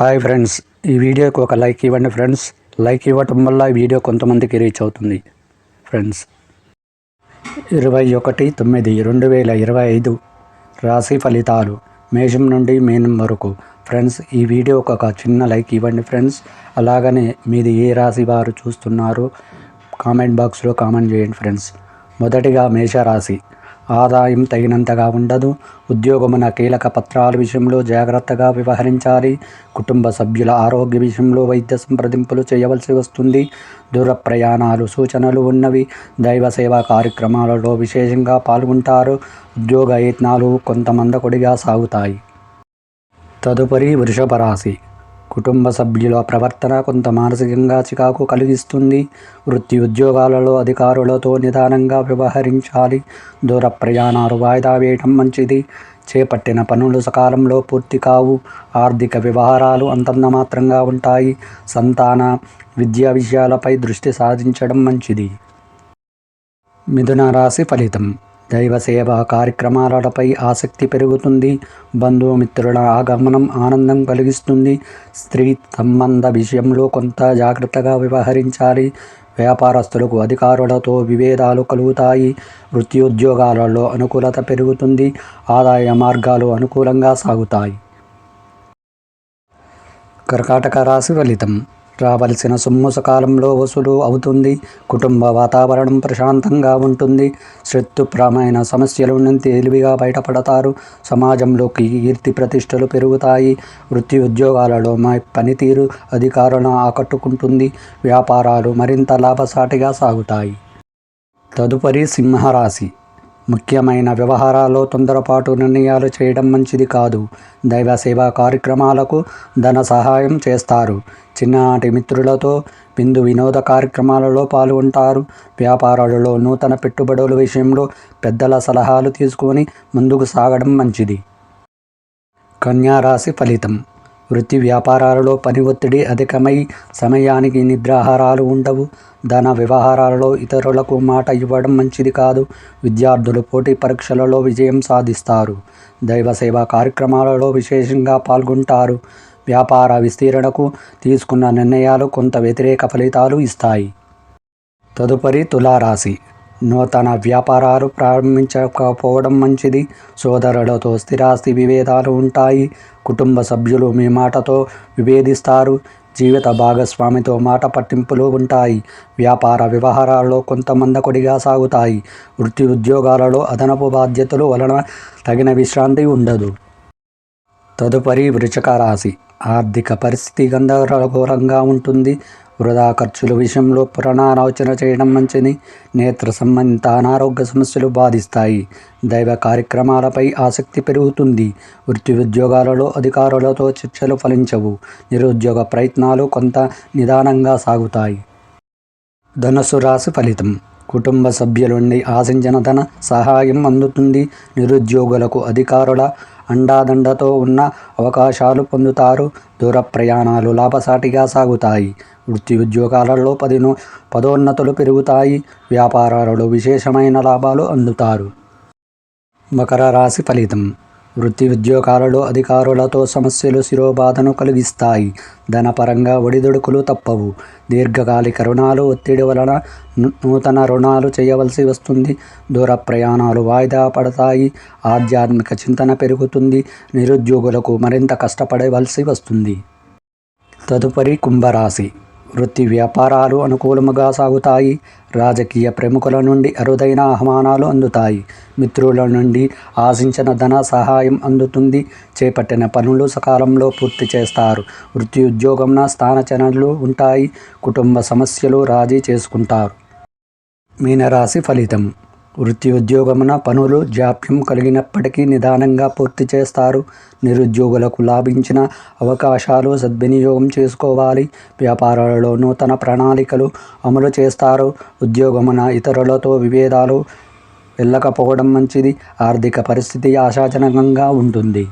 Hi friends ఈ వీడియోకి ఒక లైక్ ఇవ్వండి ఫ్రెండ్స్. లైక్ ఇవ్వటం వల్ల ఈ వీడియో కొంతమందికి రీచ్ అవుతుంది. ఫ్రెండ్స్ ఇరవై ఒకటి తొమ్మిది రెండు వేల ఇరవై ఐదు రాశి ఫలితాలు మేషం నుండి మీనం వరకు. ఫ్రెండ్స్ ఈ వీడియోకి ఒక చిన్న లైక్ ఇవ్వండి ఫ్రెండ్స్. అలాగనే మీది ఏ రాశి వారు చూస్తున్నారో కామెంట్ బాక్స్లో కామెంట్ చేయండి ఫ్రెండ్స్. మొదటిగా మేషరాశి. ఆదాయం తగినంతగా ఉండదు. ఉద్యోగమున కీలక పత్రాల విషయంలో జాగ్రత్తగా వ్యవహరించాలి. కుటుంబ సభ్యుల ఆరోగ్య విషయంలో వైద్య సంప్రదింపులు చేయవలసి వస్తుంది. దూర ప్రయాణాలు సూచనలు ఉన్నవి. దైవ సేవా కార్యక్రమాలలో విశేషంగా పాల్గొంటారు. ఉద్యోగ యత్నాలు కొంతమందకుడిగా సాగుతాయి. తదుపరి వృషభ రాశి. కుటుంబ సభ్యుల ప్రవర్తన కొంత మానసికంగా చికాకు కలిగిస్తుంది. వృత్తి ఉద్యోగాలలో అధికారులతో నిదానంగా వ్యవహరించాలి. దూర ప్రయాణాలు వాయిదా వేయటం మంచిది. చేపట్టిన పనులు సకాలంలో పూర్తి కావు. ఆర్థిక వ్యవహారాలు అంతంత మాత్రంగా ఉంటాయి. సంతాన విద్యా విషయాలపై దృష్టి సాధించడం మంచిది. మిథున రాశి ఫలితం. దైవ సేవ కార్యక్రమాలపై ఆసక్తి పెరుగుతుంది. బంధుమిత్రుల ఆగమనం ఆనందం కలిగిస్తుంది. స్త్రీ సంబంధ విషయంలో కొంత జాగ్రత్తగా వ్యవహరించాలి. వ్యాపారస్తులకు అధికారులతో విభేదాలు కలుగుతాయి. వృత్తి ఉద్యోగాలలో అనుకూలత పెరుగుతుంది. ఆదాయ మార్గాలు అనుకూలంగా సాగుతాయి. కర్కాటక రాశి ఫలితం. రావలసిన సొమ్ము సకాలంలో వసూలు అవుతుంది. కుటుంబ వాతావరణం ప్రశాంతంగా ఉంటుంది. శత్రుప్రమైన సమస్యల నుండి తేలివిగా బయటపడతారు. సమాజంలోకి కీర్తి ప్రతిష్టలు పెరుగుతాయి. వృత్తి ఉద్యోగాలలో మా పనితీరు అధికారులను ఆకట్టుకుంటుంది. వ్యాపారాలు మరింత లాభసాటిగా సాగుతాయి. తదుపరి సింహరాశి. ముఖ్యమైన వ్యవహారాల్లో తొందరపాటు నిర్ణయాలు చేయడం మంచిది కాదు. దైవ సేవా కార్యక్రమాలకు ధన సహాయం చేస్తారు. చిన్ననాటి మిత్రులతో బిందు వినోద కార్యక్రమాలలో పాల్గొంటారు. వ్యాపారాలలో నూతన పెట్టుబడుల విషయంలో పెద్దల సలహాలు తీసుకొని ముందుకు సాగడం మంచిది. కన్యారాశి ఫలితం. వృత్తి వ్యాపారాలలో పని ఒత్తిడి అధికమై సమయానికి నిద్రాహారాలు ఉండవు. ధన వ్యవహారాలలో ఇతరులకు మాట ఇవ్వడం మంచిది కాదు. విద్యార్థులు పోటీ పరీక్షలలో విజయం సాధిస్తారు. దైవ సేవా కార్యక్రమాలలో విశేషంగా పాల్గొంటారు. వ్యాపార విస్తీరణకు తీసుకున్న నిర్ణయాలు కొంత వ్యతిరేక ఫలితాలు ఇస్తాయి. తదుపరి తులారాశి. నూతన వ్యాపారాలు ప్రారంభించకపోవడం మంచిది. సోదరులతో స్థిరాస్తి విభేదాలు ఉంటాయి. కుటుంబ సభ్యులు మీ మాటతో విభేదిస్తారు. జీవిత భాగస్వామితో మాట పట్టింపులు ఉంటాయి. వ్యాపార వ్యవహారాల్లో కొంత మందకొడిగా సాగుతాయి. వృత్తి ఉద్యోగాలలో అదనపు బాధ్యతలు వలన తగిన విశ్రాంతి ఉండదు. తదుపరి వృచక రాశి. ఆర్థిక పరిస్థితి గందరగోళంగా ఉంటుంది. వృధా ఖర్చుల విషయంలో పునరాలోచన చేయడం మంచిది. నేత్ర సంబంధిత అనారోగ్య సమస్యలు బాధిస్తాయి. దైవ కార్యక్రమాలపై ఆసక్తి పెరుగుతుంది. వృత్తి ఉద్యోగాలలో అధికారులతో చర్చలు ఫలించవు. నిరుద్యోగ ప్రయత్నాలు కొంత నిదానంగా సాగుతాయి. ధనుసు రాశి ఫలితం. కుటుంబ సభ్యుల నుండి ఆశించిన ధన సహాయం అందుతుంది. నిరుద్యోగులకు అధికారుల అండాదండతో ఉన్న అవకాశాలు పొందుతారు. దూర ప్రయాణాలు లాభసాటిగా సాగుతాయి. వృత్తి ఉద్యోగాలలో పదిను పదోన్నతులు పెరుగుతాయి. వ్యాపారాలలో విశేషమైన లాభాలు అందుతారు. మకర రాశి ఫలితం. వృత్తి ఉద్యోగాలలో అధికారులతో సమస్యలు శిరోబాధను కలిగిస్తాయి. ధనపరంగా ఒడిదుడుకులు తప్పవు. దీర్ఘకాలిక రుణాలు ఒత్తిడి వలన నూతన రుణాలు చేయవలసి వస్తుంది. దూర ప్రయాణాలు వాయిదా పడతాయి. ఆధ్యాత్మిక చింతన పెరుగుతుంది. నిరుద్యోగులకు మరింత కష్టపడవలసి వస్తుంది. తదుపరి కుంభరాశి. వృత్తి వ్యాపారాలు అనుకూలముగా సాగుతాయి. రాజకీయ ప్రముఖుల నుండి అరుదైన ఆహ్వానాలు అందుతాయి. మిత్రుల నుండి ఆశించిన ధన సహాయం అందుతుంది. చేపట్టిన పనులు సకాలంలో పూర్తి చేస్తారు. వృత్తి ఉద్యోగంన స్థానచనలు ఉంటాయి. కుటుంబ సమస్యలు రాజీ చేసుకుంటారు. మీనరాశి ఫలితం. వృత్తి ఉద్యోగమున పనులు జాప్యం కలిగినప్పటికీ నిదానంగా పూర్తి చేస్తారు. నిరుద్యోగులకు లాభించిన అవకాశాలు సద్వినియోగం చేసుకోవాలి. వ్యాపారాలలో నూతన ప్రణాళికలు అమలు చేస్తారు. ఉద్యోగమున ఇతరులతో విభేదాలు వెళ్ళకపోవడం మంచిది. ఆర్థిక పరిస్థితి ఆశాజనకంగా ఉంటుంది.